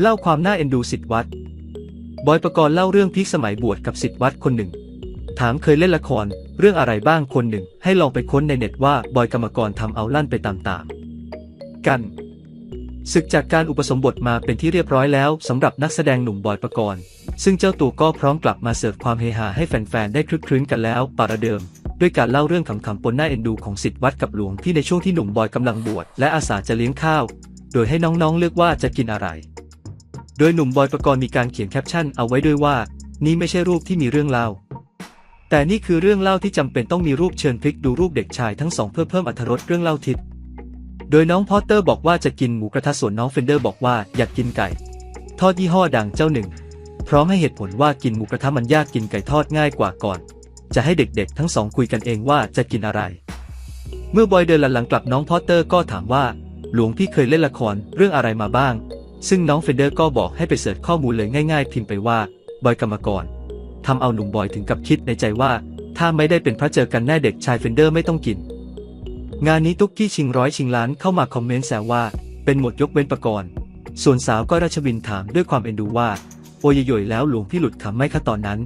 เล่าความน่าเอ็นดูสิทธิวัดบอยประกรณ์เล่าเรื่องพีคสมัยบวชกับสิทธิวัดคนหนึ่ง ถามเคยเล่นละครเรื่องอะไรบ้างคนหนึ่ง ให้ลองไปค้นในเน็ตว่าบอยกรรมกรทำเอาลั่นไปตามๆกันศึกจากการอุปสมบทมาเป็นที่เรียบร้อยแล้วสำหรับนักแสดงหนุ่มบอยประกรณ์ ซึ่งเจ้าตัวก็พร้อมกลับมาเสิร์ฟความเฮฮาให้แฟนๆ ได้คลึกคลื้นกันแล้วปาระเดิม ด้วยการเล่าเรื่องขำๆปนหน้าเอ็นดูของสิทธิวัดกับหลวงที่ในช่วงที่หนุ่มบอยกำลังบวชและอาสาจะเลี้ยงข้าว โดยให้น้องๆเลือกว่าจะกินอะไร โดยหนุ่มบอยประกรณ์มีการเขียนแคปชั่นเอาไว้ด้วยว่า นี่ไม่ใช่รูปที่มีเรื่องเล่า แต่นี่คือเรื่องเล่าที่จำเป็นต้องมีรูปเชิญพลิกดูรูปเด็กชายทั้งสองเพื่อเพิ่มอรรถรสเรื่องเล่าทิศโดยน้องพอตเตอร์บอกว่าจะกินหมูกระทะส่วนน้องเฟนเดอร์บอกว่าอยากกินไก่ ทอดยี่ห้อดังเจ้าหนึ่ง พร้อมให้เหตุผลว่ากินหมูกระทะมันยากกินไก่ทอดง่ายกว่าก่อน จะให้เด็กๆ ทั้งสองคุยกันเองว่าจะกินอะไร เมื่อบอยเดินหลังๆกลับน้องพอตเตอร์ก็ถามว่า หลวงพี่เคยเล่นละครเรื่องอะไรมาบ้าง ซึ่งน้องเฟนเดอร์ก็บอกให้ไปเสิร์ชข้อมูลเลยง่ายๆ พิมพ์ไปว่า บอยกรรมกรทำเอาหนุ่มบอยถึงกับคิดในใจว่า ถ้าไม่ได้เป็นพระเจอกันแน่เด็กชายเฟนเดอร์ไม่ต้องกิน งานนี้ตุ๊กกี้ชิงร้อยชิงล้านเข้ามาคอมเมนต์แซวว่า เป็นหมดยกเว้นประกรณ์ส่วนสาวก็ราชวินถามด้วยความเอ็นดูว่า โอยโยยแล้วหลวงพี่หลุดขำไหมคะตอนนั้น